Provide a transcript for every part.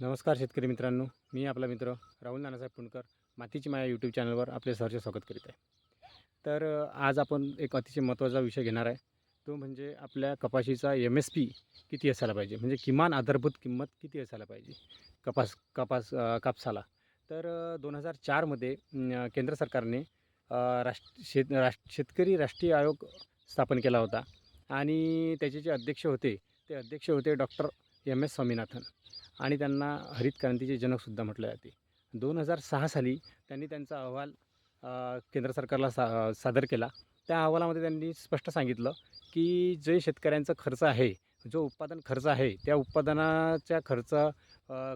नमस्कार शेतकरी मित्रांनो मी आपला मित्र राहुल नानासाहेब पुणकर मातीची माया यूट्यूब चॅनलवर आपले सहर्ष स्वागत करीत आहे. तर आज आपण एक अतिशय महत्त्वाचा विषय घेणार आहे. तो म्हणजे आपल्या कपाशीचा एम एस पी किती असायला पाहिजे? म्हणजे किमान आधारभूत किंमत किती असायला पाहिजे? कपास कपास कापसाला. तर दोन हजार चारमध्ये केंद्र सरकारने राष्ट्र शेत राष्ट्र शेतकरी राष्ट्रीय आयोग स्थापन केला होता. आणि त्याचे जे अध्यक्ष होते ते अध्यक्ष होते डॉक्टर एम एस स्वामीनाथन. आणि त्यांना हरित क्रांतीचे जनकसुद्धा म्हटले जाते. दोन हजार सहा साली त्यांनी त्यांचा अहवाल केंद्र सरकारला सा सादर केला. त्या अहवालामध्ये त्यांनी स्पष्ट सांगितलं की जे शेतकऱ्यांचा खर्च आहे जो उत्पादन खर्च आहे त्या उत्पादनाच्या खर्च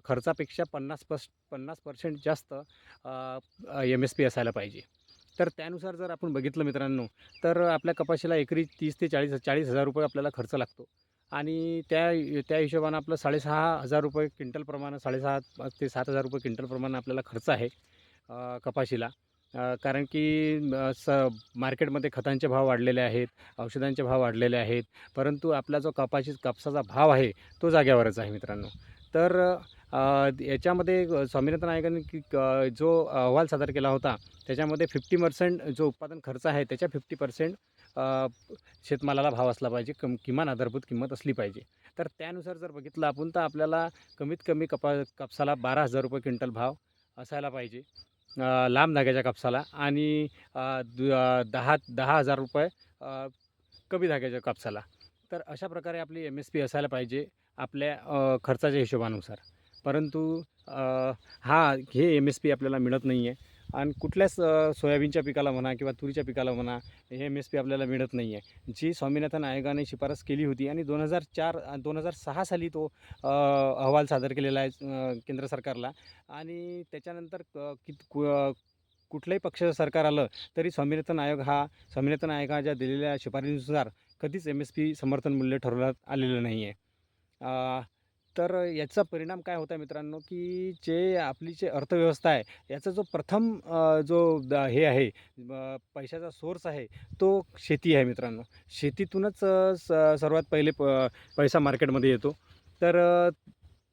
खर्चापेक्षा पन्नास पस पन्नास पर्सेंट जास्त एम एस पी असायला पाहिजे. तर त्यानुसार जर आपण बघितलं मित्रांनो तर आपल्या कपाशीला एकरी तीस ते चाळीस चाळीस हजार रुपये आपल्याला खर्च लागतो. आणि त्या त्या हिशोबानं आपलं साडेसहा हजार रुपये क्विंटलप्रमाणे साडेसहा ते सात हजार रुपये क्विंटलप्रमाणे आपल्याला खर्च आहे कपाशीला. कारण की स मार्केटमध्ये खतांचे भाव वाढलेले आहेत औषधांचे भाव वाढलेले आहेत परंतु आपला जो कपाशी कापसाचा भाव आहे तो जाग्यावरच आहे मित्रांनो. तर याच्यामध्ये स्वामीनाथन नायकांनी की क- जो अहवाल सादर केला होता त्याच्यामध्ये फिफ्टी पर्सेंट जो उत्पादन खर्च आहे त्याच्या फिफ्टी पर्सेंट शेतमालाला भाव असला पाहिजे कम किमान आधारभूत किंमत असली पाहिजे. तर त्यानुसार जर बघितलं आपण तर आपल्याला कमीत कमी कपा कापसाला बारा हजार रुपये क्विंटल भाव असायला पाहिजे. लांब धाग्याच्या कापसाला आणि दु- दहा दहा हजार रुपये कमी धाग्याच्या कापसाला. तर अशा प्रकारे आपली एम एस पी असायला पाहिजे आपल्या खर्चाच्या हिशोबानुसार. परंतु हा हे एम एस पी आपल्याला मिळत नाही आहे आणि कुठल्याच सोयाबीनच्या पिकाला म्हणा किंवा तुरीच्या पिकाला म्हणा हे एम एस पी आपल्याला मिळत नाही आहे जी स्वामीनाथन आयोगाने शिफारस केली होती आणि दोन हजार चार दोन हजार सहा साली तो अहवाल सादर केलेला आहे केंद्र सरकारला. आणि त्याच्यानंतर कित कु कुठलंही पक्ष सरकार आलं तरी स्वामीनाथन आयोग हा स्वामीनाथन आयोगाच्या दिलेल्या शिफारशीनुसार कधीच एम एस पी समर्थन मूल्य ठरवण्यात आलेलं नाही आहे तर याचा परिणाम काय होता मित्रांनो की जे आपली जे अर्थव्यवस्था आहे याचा जो प्रथम जो द हे आहे पैशाचा सोर्स आहे तो शेती आहे मित्रांनो. शेतीतूनच स सर्वात पहिले प पैसा मार्केटमध्ये येतो. तर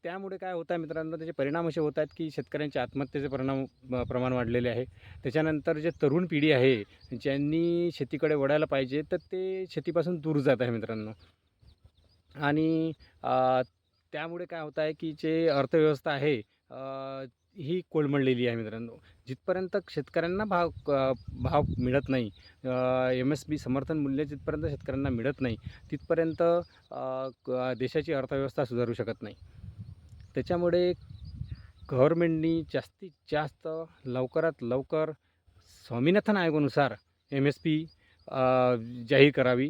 त्यामुळे काय होतं आहे मित्रांनो त्याचे परिणाम असे होत आहेत की शेतकऱ्यांच्या आत्महत्येचे परिणाम प्रमाण वाढलेले आहे. त्याच्यानंतर जे तरुण पिढी आहे ज्यांनी शेतीकडे वळायला पाहिजे तर ते शेतीपासून दूर जात आहे मित्रांनो. आणि त्यामुळे काय होत आहे की जे अर्थव्यवस्था आहे ही कोलमडलेली आहे मित्रांनो. जिथपर्यंत शेतकऱ्यांना भाव क भाव मिळत नाही एम एस बी समर्थन मूल्य जिथपर्यंत शेतकऱ्यांना मिळत नाही तिथपर्यंत क देशाची अर्थव्यवस्था सुधारू शकत नाही. त्याच्यामुळे गव्हर्मेंटनी जास्तीत जास्त लवकरात लवकर स्वामीनाथन आयोगानुसार एम एस पी जाहीर करावी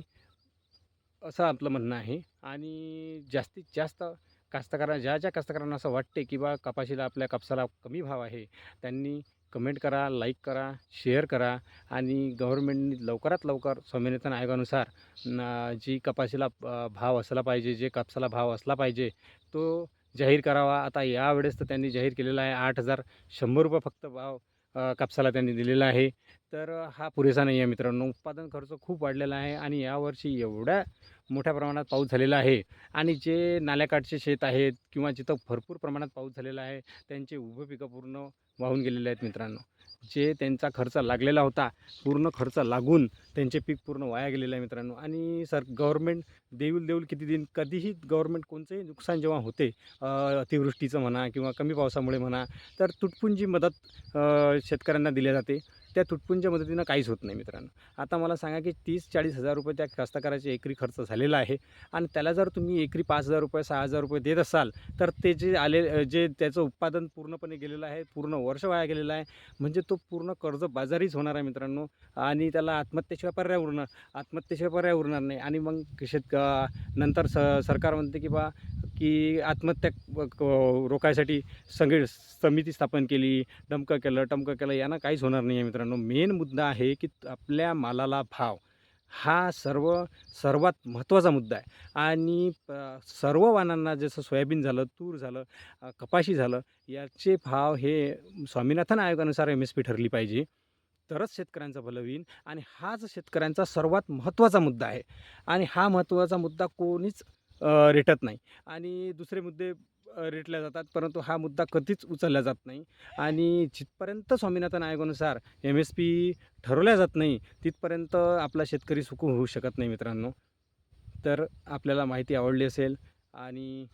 असं आपलं म्हणणं आहे. आणि जास्तीत जास्त कास्तकारा ज्या ज्या कास्तकारांना असं वाटते की बा कपाशीला आपल्या कापसाला कमी भाव आहे त्यांनी कमेंट करा लाईक करा शेअर करा आणि गव्हर्मेंटनी लवकरात लवकर स्वामीनाथन आयोगानुसार जी कपाशीला भाव असला पाहिजे जे कापसाला भाव असला पाहिजे तो जाहीर करावा. आता यावेळेस तर त्यांनी जाहीर केलेला आहे आठ हजार शंभर रुपये फक्त भाव कापसाला त्यांनी दिलेला आहे. तर हा पुरेसा नाही आहे मित्रांनो. उत्पादन खर्च खूप वाढलेला आहे आणि यावर्षी एवढ्या मोठ्या प्रमाणात पाऊस झालेला आहे. आणि जे नाल्याकाठचे शेत आहेत किंवा जिथं भरपूर प्रमाणात पाऊस झालेला आहे त्यांचे उभं पिकं पूर्ण वाहून गेलेले आहेत मित्रांनो. जे त्यांचा खर्च लागलेला होता पूर्ण खर्च लागून त्यांचे पीक पूर्ण वाया गेलेलं आहे मित्रांनो. आणि सर गव्हर्मेंट देऊल देऊल किती दिन कधीही गव्हर्मेंट कोणतंही नुकसान जेव्हा होते अतिवृष्टीचं म्हणा किंवा कमी पावसामुळे म्हणा तर तुटपुंजी मदत शेतकऱ्यांना दिली जाते. त्या तुटपुंच्या मदतीनं काहीच होत नाही मित्रांनो. आता मला सांगा की तीस चाळीस हजार रुपये त्या कास्तकाराचे एकरी खर्च झालेला आहे आणि त्याला जर तुम्ही एकरी पाच हजार रुपये सहा हजार रुपये देत असाल तर ते जे आले जे त्याचं उत्पादन पूर्णपणे गेलेलं आहे पूर्ण वर्ष वाया गेलेलं आहे म्हणजे तो पूर्ण कर्ज बाजारीच होणार आहे मित्रांनो. आणि त्याला आत्महत्येशिवाय पर्याय उरणार आत्महत्येशिवाय पर्याय उरणार नाही. आणि मग शेत नंतर स सरकार म्हणते की बा की आत्महत्या क- रोखायसाठी सगळी समिती स्थापन केली डमकं केलं टमकं केलं यानं काहीच होणार नाही आहे मित्रांनो. मेन मुद्दा आहे की आपल्या मालाला भाव हा सर्व सर्वात महत्त्वाचा मुद्दा आहे. आणि सर्व वाहनांना जसं सोयाबीन झालं तूर झालं कपाशी झालं याचे भाव हे स्वामीनाथन आयोगानुसार एम एस पी ठरली पाहिजे. तरच शेतकऱ्यांचं भलं होईल. आणि हाच शेतकऱ्यांचा सर्वात महत्त्वाचा मुद्दा आहे. आणि हा महत्त्वाचा मुद्दा कोणीच रेटत नाही. आणि दुसरे मुद्दे रेटल्या जातात. परंतु हा मुद्दा कधीच उचलला जात नाही. आणि जिथपर्यंत स्वामीनाथन आयोगानुसार एम एस पी ठरवल्या जात नाही तिथपर्यंत आपला शेतकरी सुखू होऊ शकत नाही मित्रांनो. तर आपल्याला माहिती आवडली असेल. आणि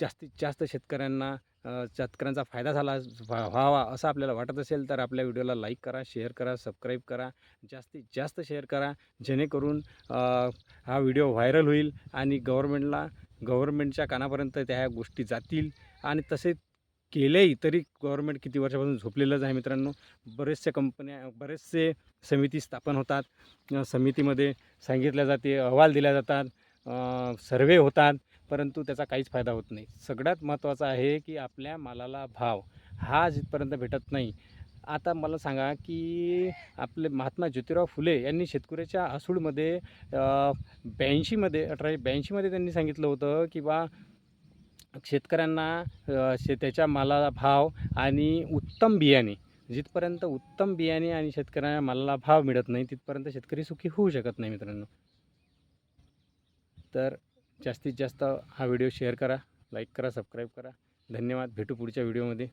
जास्तीत जास्त शेतकऱ्यांना शेतकऱ्यांचा फायदा झाला व्हावा असं आपल्याला वाटत असेल तर आपल्या व्हिडिओला लाईक करा शेअर करा सबस्क्राईब करा जास्तीत जास्त शेअर करा जेणेकरून हा व्हिडिओ व्हायरल होईल आणि गव्हर्मेंटला गव्हर्मेंटच्या कानापर्यंत त्या ह्या गोष्टी जातील. आणि तसे केलेही तरी गव्हर्मेंट किती वर्षापासून झोपलेलंच आहे मित्रांनो. बरेचसे कंपन्या बरेचसे समिती स्थापन होतात. समितीमध्ये सांगितल्या जाते अहवाल दिल्या जातात सर्वे होतात. परंतु त्याचा काहीच फायदा होत नाही. सगळ्यात महत्त्वाचं आहे की आपल्या मालाला भाव हा जिथपर्यंत भेटत नाही. आता मला सांगा की आपले महात्मा ज्योतिराव फुले यांनी शेतकऱ्याच्या आसूडमध्ये ब्याऐंशीमध्ये अठराशे ब्याऐंशीमध्ये त्यांनी सांगितलं होतं की बा शेतकऱ्यांना अ, शे त्याच्या मालाला भाव आणि उत्तम बियाणे जिथपर्यंत उत्तम बियाणे आणि शेतकऱ्यांना मालाला भाव मिळत नाही तिथपर्यंत शेतकरी सुखी होऊ शकत नाही मित्रांनो. तर जास्तीत जास्त हा व्हिडिओ शेअर करा लाईक करा सबस्क्राईब करा. धन्यवाद. भेटू पुढच्या व्हिडिओमध्ये.